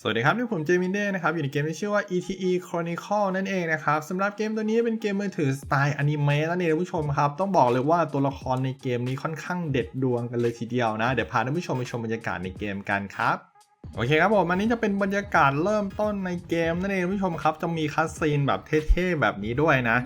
สวัสดีครับนี่ผมเจมินเด้นะครับ อยู่ในเกมที่ชื่อว่า ETE Chronicle นั่นเองนะครับสำหรับเกมตัวนี้เป็นเกมมือถือสไตล์อนิเมะนั่นเองท่านผู้ชมครับ ต้องบอกเลยว่าตัวละครในเกมนี้ค่อนข้างเด็ดดวงกันเลยทีเดียวนะ เดี๋ยวพาท่านผู้ชมไปชมบรรยากาศในเกมกันครับ โอเคครับผมอันนี้จะเป็นบรรยากาศเริ่มต้นในเกมนั่นเองผู้ชมครับ จะมีคัสซีนแบบเท่ๆแบบนี้ด้วยนะ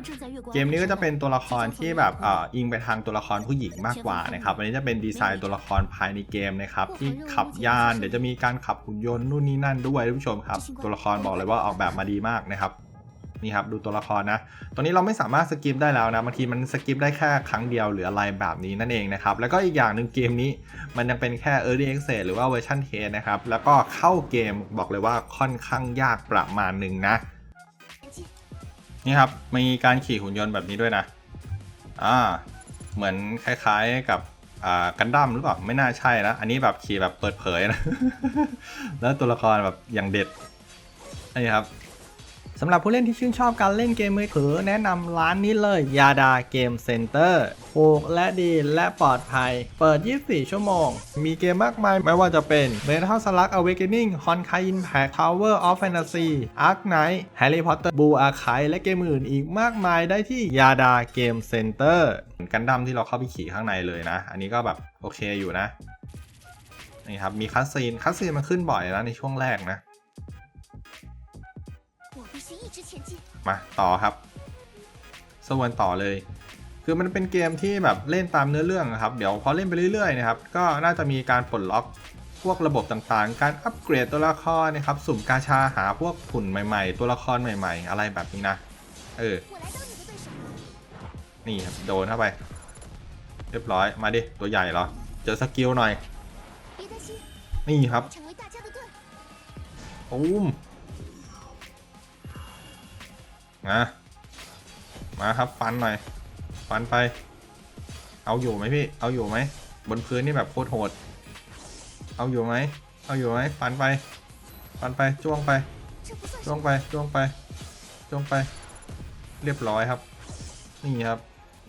เกมนี้ก็จะเป็นตัวละครที่แบบเอ่ออิงไปทางตัวละครผู้หญิงมากกว่านะครับอันนี้จะเป็นดีไซน์ตัวละครภายในเกมนะครับที่ขับยานเดี๋ยวจะมีการขับหุ่นยนต์นู่นนี่นั่นด้วยผู้ชมครับ ตัวละครบอกเลยว่าออกแบบมาดีมากนะครับ นี่ครับดูตัวละครนะตอนนี้เราไม่สามารถสกิปได้แล้วนะบางทีมันสกิปได้แค่ครั้งเดียวหรืออะไรแบบนี้นั่นเองนะครับแล้วก็อีกอย่างหนึ่งเกมนี้มันยังเป็นแค่ Early Access หรือว่าเวอร์ชันเทสนะครับแล้วก็เข้าเกมบอกเลยว่าค่อนข้างยากประมาณหนึ่งนะนี่ครับมีการขี่หุ่นยนต์แบบนี้ด้วยนะอ่าเหมือนคล้ายๆกับอ่ากันดั้มหรือเปล่าไม่น่าใช่นะอันนี้แบบขี่แบบเปิดเผยนะ แล้วตัวละครแบบอย่างเด็ดนี่ครับ สำหรับผู้เล่นที่ชื่นชอบการเล่นเกมมือถือแนะนำร้านนี้เลยยาดาเกมเซ็นเตอร์ถูกและดีและปลอดภัย เปิด 24 ชั่วโมง มีเกมมากมาย ไม่ว่าจะเป็น Metal Slug Awakening Honkai Impact Tower of Fantasy Ark Knight Harry Potter Blue Archive และเกมอื่นอีกมากมายได้ที่ยาดาเกมเซ็นเตอร์กันดั้มที่เราเข้าไปขี่ข้างในเลยนะ อันนี้ก็แบบโอเคอยู่นะนี่ครับมีคัสซีนคัสซีนมันขึ้นบ่อยแล้วในช่วงแรกนะ มาต่อครับส่วนต่อเลย คือมันเป็นเกมที่แบบเล่นตามเนื้อเรื่องครับ เดี๋ยวพอเล่นไปเรื่อยๆนะครับ ก็น่าจะมีการปลดล็อกพวกระบบต่างๆ การอัปเกรดตัวละครนะครับ สุ่มกาชาหาพวกผุ่นใหม่ๆ ตัวละครใหม่ ๆ อะไรแบบนี้นะ เออ นี่ครับโดนเข้าไป เรียบร้อย มาดิ ตัวใหญ่เหรอ เจอสกิลหน่อย นี่ครับ โอ้ม มามาครับฟันหน่อย ฟันไป เอาอยู่ไหมพี่ เอาอยู่ไหม บนพื้นนี่แบบโคตรโหด เอาอยู่ไหม เอาอยู่ไหมฟันไป ฟันไปจ้วงไปจ้วงไปจ้วงไปจ้วงไป เรียบร้อยครับ นี่ครับ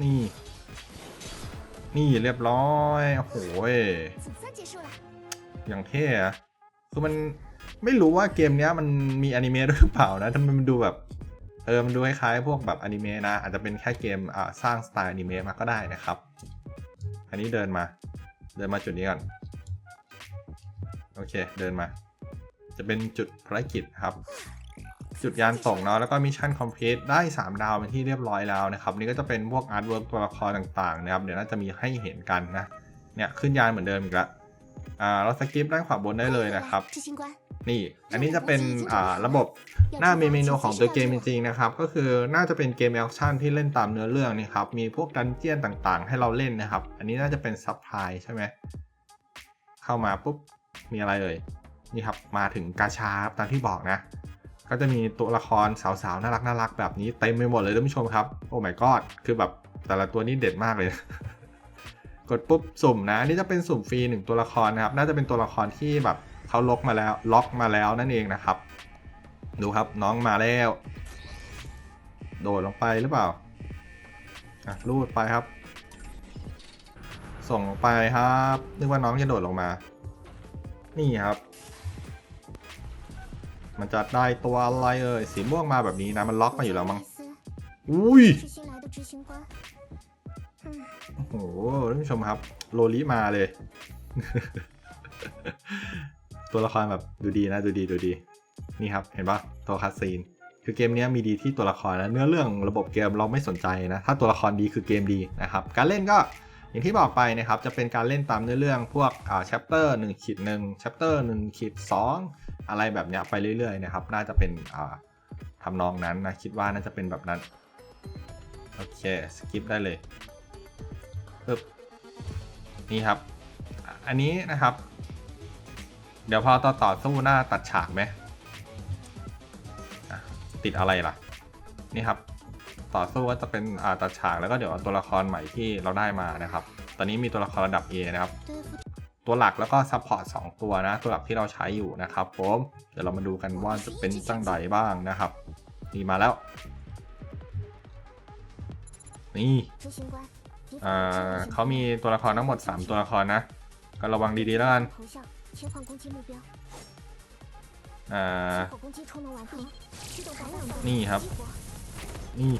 นี่ นี่เรียบร้อยโอ้โหอย่างเท่อะคือมันไม่รู้ว่าเกมเนี้ยมันมีอนิเมะหรือเปล่านะทำไมมันดูแบบ เออมันดูคล้ายๆพวกแบบอนิเมะนะ อาจจะเป็นแค่เกมอ่าสร้างสไตล์อนิเมะมาก็ได้นะครับ อันนี้เดินมา เดินมาจุดนี้ก่อน โอเค เดินมา จะเป็นจุดภารกิจครับ จุดยานส่งเนาะแล้วก็มิชชั่นคอมพลีทได้ 3 ดาวเป็นที่เรียบร้อยแล้วนะครับ นี่ก็จะเป็นพวกอาร์ตเวิร์กตัวละครต่างๆนะครับ เดี๋ยวน่าจะมีให้เห็นกันนะ เนี่ยขึ้นยานเหมือนเดิมอีกแล้วอ่าเราสกิปด้านขวาบนได้เลยนะครับ นี่ อันนี้จะเป็นอ่าระบบหน้าเมนูของตัวเกมจริงๆนะครับ ก็คือน่าจะเป็นเกมแอคชั่นที่เล่นตามเนื้อเรื่องนี่ครับ มีพวกดันเจียนต่างๆ ให้เราเล่นนะครับ อันนี้น่าจะเป็นซับไพายใช่ไหม เข้ามาปุ๊บ มีอะไรเอ่ย นี่ครับ มาถึงกาชาครับตามที่บอกนะ ก็จะมีตัวละครสาวๆ น่ารักน่ารักๆแบบนี้เต็มไปหมดเลยท่านผู้ชมครับ โอ้ my god คือแบบแต่ละตัวนี้เด็ดมากเลยกดปุ๊บสุ่มนะอันนี้จะเป็นสุ่มฟรีหนึ่งตัวละครนะครับ น่าจะเป็นตัวละครที่แบบ เขาล็อกมาแล้วล็อกมาแล้วนั่นเองนะครับ ดูครับน้องมาแล้ว โดดลงไปหรือเปล่าอะรูดไปครับ ส่งงไปครับนึกว่าน้องจะโดดลงมา นี่ครับ มันจะได้ตัวอะไรเอ่ยสีม่วงมาแบบนี้นะมันล็อกมาอยู่แล้วมั้งอุ้ยโอ้โหท่านผู้ชมครับ โลลิมาเลย ตัวละครแบบดูดีนะดูดีดูดี นี่ครับเห็นปะตัวคัสซีนคือเกมนี้มีดีที่ตัวละครนะเนื้อเรื่องระบบเกมเราไม่สนใจนะ ถ้าตัวละครดีคือเกมดีนะครับการเล่นก็อย่างที่บอกไปนะครับจะเป็นการเล่นตามเนื้อเรื่องพวกอ่า chapter 1ขีด1 chapter 1ขีด2อะไรแบบเนี้ยไปเรื่อยๆนะครับน่าจะเป็นอ่าทำนองนั้นนะคิดว่าน่าจะเป็นแบบนั้นโอเคสกิปได้เลยปึ๊บนี่ครับ อันนี้นะครับ เดี๋ยวพอต่อต่อสู้หน้าตัดฉากไหมติดอะไรล่ะ นี่ครับ ต่อสู้ว่าจะเป็นอาตัดฉากแล้วก็เดี๋ยวตัวละครใหม่ที่เราได้มานะครับ ตอนนี้มีตัวละครระดับ A นะครับ ตัวหลักแล้วก็ซัพพอร์ตสตัวนะ ตัวหลักที่เราใช้อยู่นะครับผมเดี๋ยวเรามาดูกันว่าจะเป็นจังใดบ้างนะครับนี่มาแล้ว นี่เขามีตัวละครทั้งหมด 3 ตัวละครนะ ก็ระวังดีๆแล้วกัน 头像切换攻击目标。 อ่า 火攻击充能完毕，驱动感染弹นี่ครับ 激活 นี่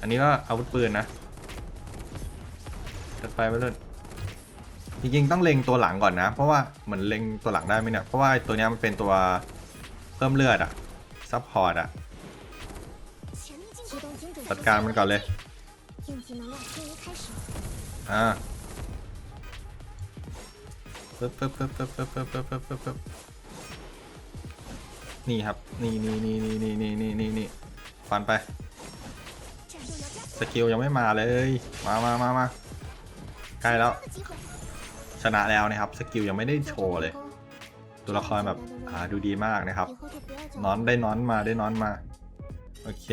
อันนี้ก็อาวุธปืนนะจัดไปไปเลยจริงๆต้องเล็งตัวหลังก่อนนะ เพราะว่าเหมือนเล็งตัวหลังได้ไหมเนี่ย เพราะว่าไอ้ตัวเนี้ยมันเป็นตัวเพิ่มเลือดอะซัพพอร์ตอะ 启动精准 จัดการมันก่อนเลย 应急能量清理开始， อ่า ปึ๊บปึ๊บปึ๊บปึ๊บปึ๊บปึ๊บปึ๊บปึ๊บปึ๊บปึ๊บนี่ครับ นี่นี่นี่นี่นี่นี่นี่นี่นี่ฟันไป สกิลยังไม่มาเลย มามามามาใกล้แล้ว ชนะแล้วนะครับ สกิลยังไม่ได้โชว์เลย ตัวละครแบบอ่าดูดีมากนะครับ นอนได้นอนมาได้นอนมา โอเค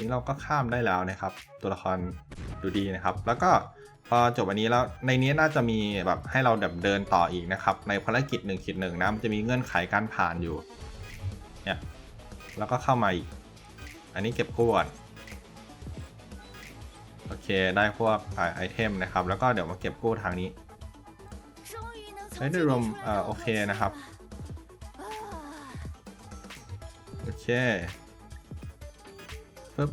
นี้เราก็ข้ามได้แล้วนะครับ ตัวละครดูดีนะครับ แล้วก็ พอจบอันนี้แล้วในนี้น่าจะมีแบบให้เราแบบเดินต่ออีกนะครับ ในภารกิจ1นขีดหนึ่งนะมันจะมีเงื่อนไขการผ่านอยู่เนี่ยแล้วก็เข้ามาอีก อันนี้เก็บคู่ก่อนโอเคได้พวกไอเทมนะครับ แล้วก็เดี๋ยวมาเก็บกู้ทางนี้ได้รวมเอ่อโอเคนะครับโอเคปึ๊บ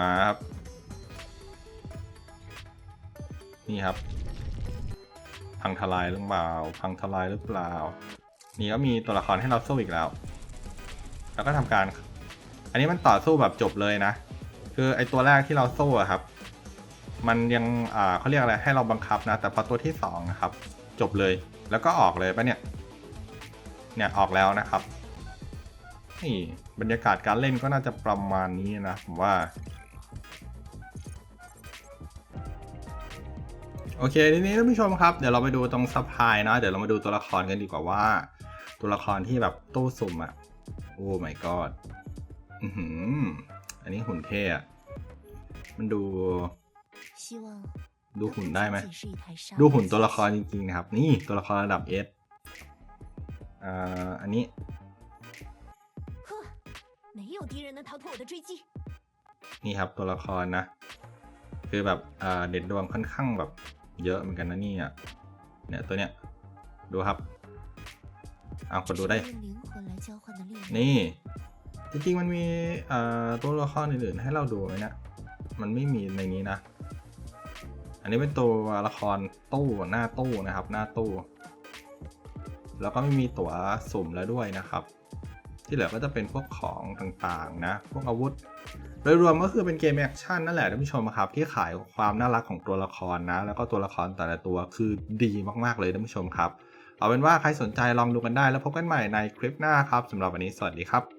มาครับ นี่ครับ พังทลายหรือเปล่า พังทลายหรือเปล่า นี่ก็มีตัวละครให้เราสู้อีกแล้ว แล้วก็ทำการ อันนี้มันต่อสู้แบบจบเลยนะ คือไอตัวแรกที่เราสู้อะครับ มันยังอ่าเขาเรียกอะไรให้เราบังคับนะ แต่พอตัวที่สองครับ จบเลย แล้วก็ออกเลยปะเนี่ย เนี่ยออกแล้วนะครับนี่บรรยากาศการเล่นก็น่าจะประมาณนี้นะผมว่า โอเคทีนี้ท่านผู้ชมครับ เดี๋ยวเราไปดูตรงซับไพเนะเดี๋ยวเรามาดูตัวละครกันดีกว่าว่า ตัวละครที่แบบตู้สุ่มอะโอ้ my god อืออันนี้หุ่นเท่อะมันดู ดูหุ่นได้ไหม ดูหุ่นตัวละครจริงๆนะครับ นี่ตัวละครระดับเอสอันนี้นี่ครับตัวละครนะ คือแบบเด็ดดวงค่อนข้างแบบ เยอะเหมือนกันนะนี่อะเนี่ยตัวเนี้ยดูครับ เอาคนดูได้ นี่ จริงๆมันมีตัวละครอื่นๆให้เราดูไหมเนี่ยมันไม่มีในนี้นะ อันนี้เป็นตัวละครตู้หน้าตู้นะครับ หน้าตู้ แล้วก็ไม่มีตั๋วสุ่มแล้วด้วยนะครับ ที่เหลือก็จะเป็นพวกของต่างๆนะ พวกอาวุธ โดยรวมก็คือเป็นเกมแอคชั่นนั่นแหละท่านผู้ชมครับ ที่ขายความน่ารักของตัวละครนะ แล้วก็ตัวละครแต่ละตัวคือดีมากๆเลยท่านผู้ชมครับ เอาเป็นว่าใครสนใจลองดูกันได้แล้วพบกันใหม่ในคลิปหน้าครับสำหรับวันนี้สวัสดีครับ